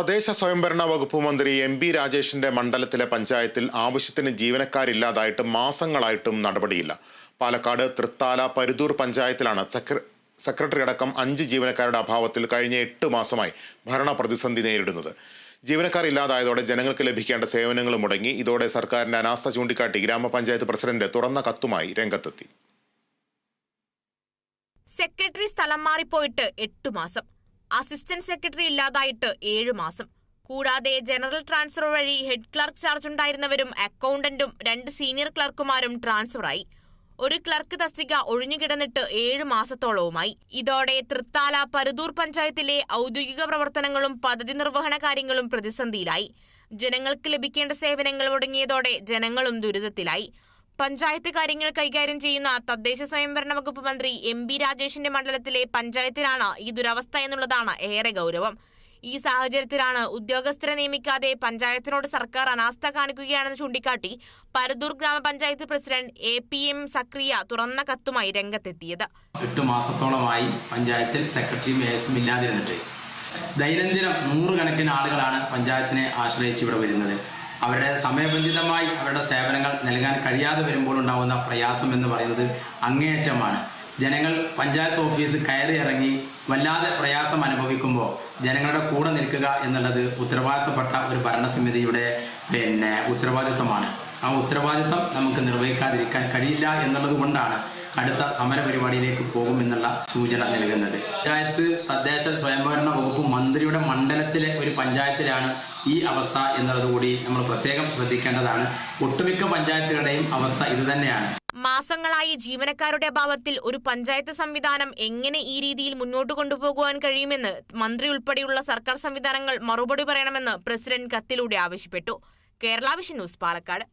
തദ്ദേശ സ്വയംഭരണ വകുപ്പ് മന്ത്രി എം പി രാജേഷിന്റെ മണ്ഡലത്തിലെ പഞ്ചായത്തിൽ ആവശ്യത്തിന് ജീവനക്കാരില്ലാതായിട്ട് മാസങ്ങളായിട്ടും നടപടിയില്ല. പാലക്കാട് തൃത്താല പരുതൂർ പഞ്ചായത്തിലാണ് സെക്ര- സെക്രട്ടറി അടക്കം അഞ്ച് ജീവനക്കാരുടെ അഭാവത്തിൽ കഴിഞ്ഞ എട്ട് മാസമായി ഭരണ പ്രതിസന്ധി നേരിടുന്നത്. ജീവനക്കാർ ഇല്ലാതായതോടെ ജനങ്ങൾക്ക് ലഭിക്കേണ്ട സേവനങ്ങൾ മുടങ്ങി. ഇതോടെ സർക്കാരിന്റെ അനാസ്ഥ ചൂണ്ടിക്കാട്ടി ഗ്രാമപഞ്ചായത്ത് പ്രസിഡന്റ് തുറന്ന കത്തുമായി രംഗത്തെത്തി. സെക്രട്ടറി സ്ഥലം മാറിപ്പോയിട്ട് എട്ടു മാസം. അസിസ്റ്റന്റ് സെക്രട്ടറി ഇല്ലാതായിട്ട് ഏഴു മാസം. കൂടാതെ ജനറൽ ട്രാൻസ്ഫർ വഴി ഹെഡ് ക്ലർക്ക് ചാർജ് ഉണ്ടായിരുന്നവരും അക്കൗണ്ടന്റും രണ്ട് സീനിയർ ക്ലർക്കുമാരും ട്രാൻസ്ഫറായി. ഒരു ക്ലർക്ക് തസ്തിക ഒഴിഞ്ഞുകിടന്നിട്ട് ഏഴു മാസത്തോളവുമായി. ഇതോടെ തൃത്താല പരുതൂർ പഞ്ചായത്തിലെ ഔദ്യോഗിക പ്രവർത്തനങ്ങളും പദ്ധതി നിർവഹണ കാര്യങ്ങളും പ്രതിസന്ധിയിലായി. ജനങ്ങൾക്ക് ലഭിക്കേണ്ട സേവനങ്ങൾ മുടങ്ങിയതോടെ ജനങ്ങളും ദുരിതത്തിലായി. പഞ്ചായത്ത് കാര്യങ്ങൾ കൈകാര്യം ചെയ്യുന്ന തദ്ദേശ സ്വയംഭരണ വകുപ്പ് മന്ത്രി എം ബി രാജേഷിന്റെ മണ്ഡലത്തിലെ പഞ്ചായത്തിലാണ് ഈ ദുരവസ്ഥ എന്നുള്ളതാണ് ഏറെ ഗൗരവം. ഈ സാഹചര്യത്തിലാണ് ഉദ്യോഗസ്ഥരെ നിയമിക്കാതെ പഞ്ചായത്തിനോട് സർക്കാർ അനാസ്ഥ കാണിക്കുകയാണെന്ന് ചൂണ്ടിക്കാട്ടി പരദൂർ ഗ്രാമപഞ്ചായത്ത് president A P M Zakariya തുറന്ന കത്തുമായി രംഗത്തെത്തിയത്. എട്ട് മാസത്തോളമായി പഞ്ചായത്തിൽ സെക്രട്ടറിയും എസും ഇല്ലാതിരുന്നിട്ട് ദൈനംദിനം നൂറുകണക്കിന് ആളുകളാണ് പഞ്ചായത്തിനെ ആശ്രയിച്ച് ഇവിടെ വരുന്നത്. അവരുടെ സമയബന്ധിതമായി അവരുടെ സേവനങ്ങൾ നൽകാൻ കഴിയാതെ വരുമ്പോൾ ഉണ്ടാകുന്ന പ്രയാസം എന്ന് പറയുന്നത് അങ്ങേയറ്റമാണ്. ജനങ്ങൾ പഞ്ചായത്ത് ഓഫീസ് കയറി ഇറങ്ങി വല്ലാതെ പ്രയാസം അനുഭവിക്കുമ്പോൾ ജനങ്ങളുടെ കൂടെ നിൽക്കുക എന്നുള്ളത് ഉത്തരവാദിത്തപ്പെട്ട ഒരു ഭരണസമിതിയുടെ പിന്നെ ഉത്തരവാദിത്തമാണ്. ആ ഉത്തരവാദിത്തം നമുക്ക് നിർവഹിക്കാതിരിക്കാൻ കഴിയില്ല എന്നുള്ളത് കൊണ്ടാണ് അടുത്ത സമര പരിപാടിയിലേക്ക് പോകുമെന്നുള്ള സൂചന നൽകുന്നത്. പഞ്ചായത്ത് തദ്ദേശ സ്വയംഭരണ വകുപ്പ് മന്ത്രിയുടെ മണ്ഡലത്തിലെ ഒരു പഞ്ചായത്തിലാണ് ഈ അവസ്ഥ എന്നുള്ളത് കൂടി നമ്മൾ പ്രത്യേകം ശ്രദ്ധിക്കേണ്ടതാണ്. ഒട്ടുമിക്ക പഞ്ചായത്തുകളുടെയും അവസ്ഥ ഇതുതന്നെയാണ്. മാസങ്ങളായി ജീവനക്കാരുടെ അഭാവത്തിൽ ഒരു പഞ്ചായത്ത് സംവിധാനം എങ്ങനെ ഈ രീതിയിൽ മുന്നോട്ട് കൊണ്ടുപോകുവാൻ കഴിയുമെന്ന് മന്ത്രി ഉൾപ്പെടെയുള്ള സർക്കാർ സംവിധാനങ്ങൾ മറുപടി പറയണമെന്ന് പ്രസിഡന്റ് കത്തിലൂടെ ആവശ്യപ്പെട്ടു. Kerala vision news Palakkad.